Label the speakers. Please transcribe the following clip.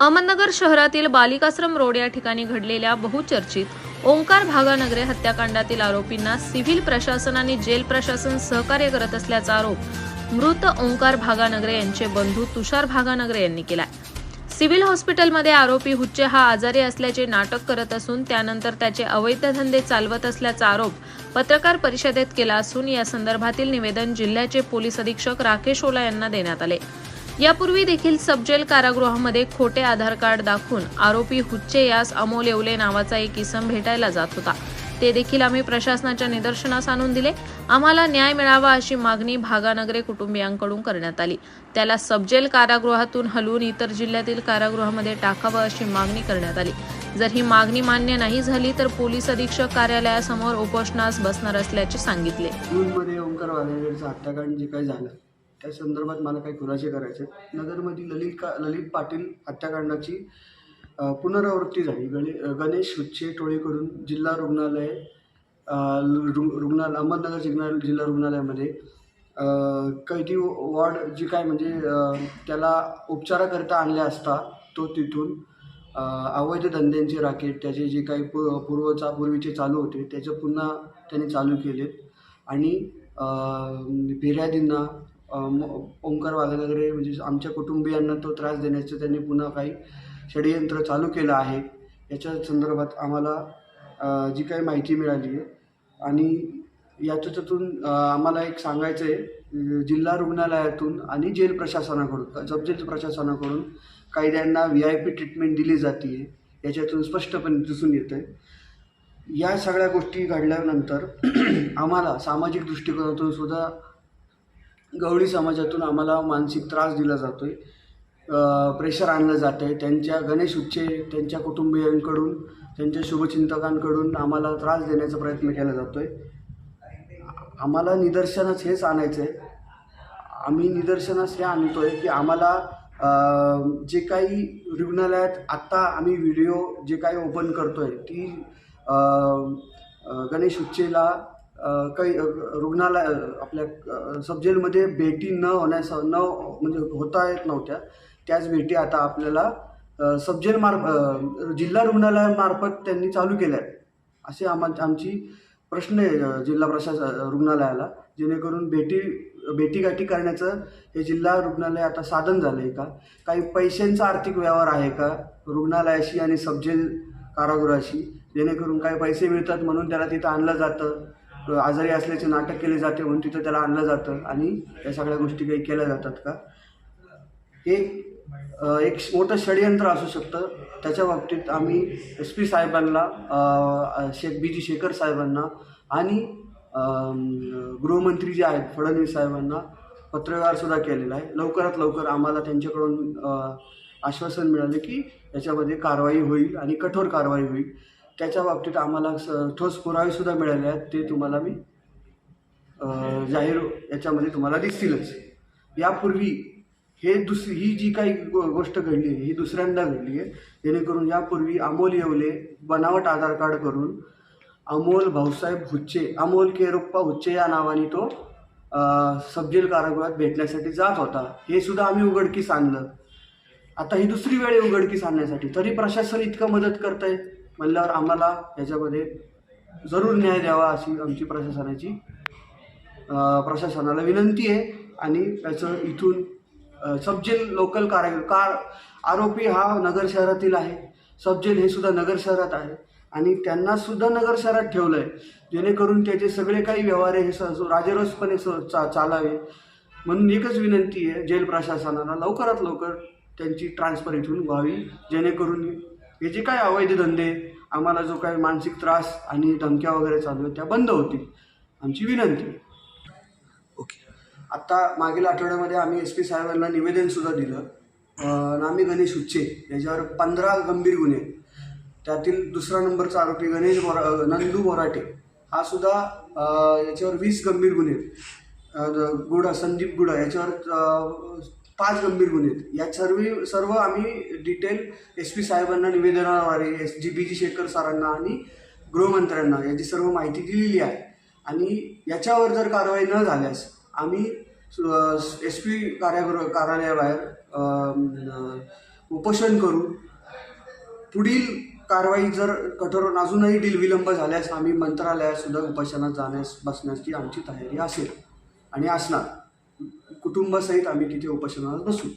Speaker 1: अहमदनगर शहरातील बालिकाश्रम रोड या ठिकाणी घडलेल्या बहुचर्चित ओंकार भागानगरे हत्याकांडातील आरोपींना सिव्हिल प्रशासन आणि जेल प्रशासन सहकार्य करत असल्याचा आरोप मृत ओंकार भागानगरे यांचे बंधू तुषार भागानगरे यांनी केला सिव्हिल हॉस्पिटलमध्ये आरोपी हुच्चे हा आजारी असल्याचे नाटक करत असून त्यानंतर त्याचे अवैध धंदे चालवत असल्याचा आरोप पत्रकार परिषदेत केला असून या संदर्भातील निवेदन जिल्ह्याचे पोलीस अधीक्षक राकेश ओला यांना देण्यात आले. यापूर्वी देखील सबजेल कारागृहामध्ये खोटे आधार कार्ड दाखवून आरोपी हुच्चे यास अमोल येवले नावाचा एक इसम भेटायला जात होता. ते देखील आम्ही प्रशासनाच्या निदर्शनास आणून दिले. आम्हाला न्याय मिळावा अशी मागणी भागानगरे कुटुंबियांकडून करण्यात आली. त्याला सबजेल कारागृहातून हलवून इतर जिल्ह्यातील कारागृहामध्ये टाकावं अशी मागणी करण्यात आली. जर ही मागणी मान्य नाही झाली तर पोलीस अधीक्षक कार्यालयासमोर उपोषणास बसणार असल्याचे सांगितले.
Speaker 2: जूनमध्ये ओंकार हत्याकांड जे काही झालं त्या संदर्भात मला काही खुलासे करायचे नगरमध्ये ललित का ललित पाटील हत्याकांडाची पुनरावृत्ती झाली. गणे गणेश उच्चे टोळीकडून जिल्हा रुग्णालय रुग् रुग्णालय अहमदनगर जिल्हा जिल्हा रुग्णालयामध्ये कैदी वॉर्ड जी काय म्हणजे त्याला उपचाराकरिता आणले असता तो तिथून अवैध धंद्यांचे राकेट त्याचे जे काही पू पूर्वचा पूर्वीचे चालू होते त्याचं पुन्हा त्यांनी चालू केले आणि फिर्यादींना ओंकार म- वगैरे म्हणजे आमच्या कुटुंबियांना तो त्रास देण्याचं त्यांनी पुन्हा काही षडयंत्र चालू केलं आहे. याच्या संदर्भात आम्हाला जी काही माहिती मिळाली आहे. आणि याच्यातून आम्हाला एक सांगायचं आहे जिल्हा रुग्णालयातून आणि जेल प्रशासनाकडून सबजेल प्रशासनाकडून कायद्यांना व्ही आय पी ट्रीटमेंट दिली जाते याच्यातून स्पष्टपणे दिसून येतं आहे या सगळ्या गोष्टी घडल्यानंतर आम्हाला सामाजिक दृष्टिकोनातून सुद्धा गवळी समाजातून आम्हाला मानसिक त्रास दिला जातो आहे प्रेशर आणलं जातं आहे त्यांच्या गणेश उच्चे त्यांच्या कुटुंबियांकडून त्यांच्या शुभचिंतकांकडून आम्हाला त्रास देण्याचा प्रयत्न केला जातो आहे आम्हाला निदर्शनास हेच आणायचं आहे आम्ही निदर्शनास हे आणतो आहे की आम्हाला जे काही रुग्णालयात आत्ता आम्ही व्हिडिओ जे काही ओपन करतो आहे ती गणेश उच्चेला काही रुग्णालय आपल्या सबजेलमध्ये भेटी न होण्यास न म्हणजे होता येत नव्हत्या. त्याच भेटी आता आपल्याला सबजेल मार्फ जिल्हा रुग्णालयामार्फत त्यांनी चालू केल्या आहेत असे आम्हा आमची प्रश्न आहे जिल्हा प्रशासन रुग्णालयाला. जेणेकरून भेटी भेटीगाठी करण्याचं हे जिल्हा रुग्णालय आता साधन झालं आहे का? काही पैशांचा आर्थिक व्यवहार आहे का? रुग्णालयाशी आणि सबजेल कारागृहाशी. जेणेकरून काही पैसे मिळतात म्हणून त्याला तिथं आणलं जातं. आजारी असल्याचे नाटक केले जाते म्हणून तिथं त्याला आणलं जातं. आणि या सगळ्या गोष्टी काही केल्या जातात का? हे एक मोठं षडयंत्र असू शकतं. त्याच्या बाबतीत आम्ही एस पी साहेबांना शेख बी जी शेखर साहेबांना आणि गृहमंत्री जे आहेत फडणवीस साहेबांना पत्रव्यवहारसुद्धा केलेला आहे. लवकरात लवकर आम्हाला त्यांच्याकडून आश्वासन मिळाले की याच्यामध्ये कारवाई होईल आणि कठोर कारवाई होईल. त्याच्या बाबतीत आम्हाला स ठोस पुरावेसुद्धा मिळाले आहेत. ते तुम्हाला मी जाहीर याच्यामध्ये तुम्हाला दिसतीलच. यापूर्वी हे दुसरी ही जी काही गो- गोष्ट घडली आहे ही दुसऱ्यांदा घडली आहे जेणेकरून यापूर्वी अमोल येवले बनावट आधार कार्ड करून अमोल भाऊसाहेब हुच्चे अमोल केरोप्पा हुच्चे या नावाने तो अ, सबजेल कारागृहात भेटण्यासाठी जात होता. हे सुद्धा आम्ही उघडकीस आणलं. आता ही दुसरी वेळ उघडकीस आणण्यासाठी. तरी प्रशासन इतकं मदत करत आहे म्हणल्यावर आम्हाला याच्यामध्ये जरूर न्याय द्यावा अशी आमची प्रशासनाची प्रशासनाला विनंती आहे. आणि त्याचं इथून सबजेल लोकल कारागीर कार आरोपी हा नगर शहरातील आहे. सबजेल हे सुद्धा नगर शहरात आहे. आणि त्यांना सुद्धा नगर शहरात ठेवलं आहे जेणेकरून त्याचे सगळे काही व्यवहार हे स राजरोसपणे स चा चालावे. म्हणून एकच विनंती आहे जेल प्रशासनाला लवकरात लवकर त्यांची ट्रान्सफर इथून व्हावी. जेणेकरून हे जे काय अवैध धंदे आम्हाला जो काही मानसिक त्रास आणि धमक्या वगैरे चालू आहेत त्या बंद होतील. आमची विनंती
Speaker 3: ओके.
Speaker 2: आत्ता मागील आठवड्यामध्ये आम्ही एस पी साहेबांना निवेदनसुद्धा दिलं. नामी गणेश उच्चे याच्यावर पंधरा गंभीर गुन्हे. त्यातील दुसरा नंबरचा आरोपी गणेश बोरा नंदू बोराटे हा सुद्धा याच्यावर वीस गंभीर गुन्हे आहेत. गुडा संदीप गुडा याच्यावर पाच गंभीर गुन्हे आहेत. या सर्व सर्व आम्ही डिटेल एस पी साहेबांना निवेदनाद्वारे एस जी बी जी शेखर सरांना आणि गृहमंत्र्यांना याची सर्व माहिती दिलेली आहे. आणि याच्यावर जर कारवाई न झाल्यास आम्ही एस पी कार्यागृह कार्यालयाबाहेर उपोषण करू पुढील कारवाई जर कठोर अजूनही डील विलंब झाल्यास आम्ही मंत्रालयातसुद्धा उपोषणात जाण्यास बसण्याची आमची तयारी असेल आणि असणार. कुटुंबासहित आम्ही तिथे उपोषणात बसू.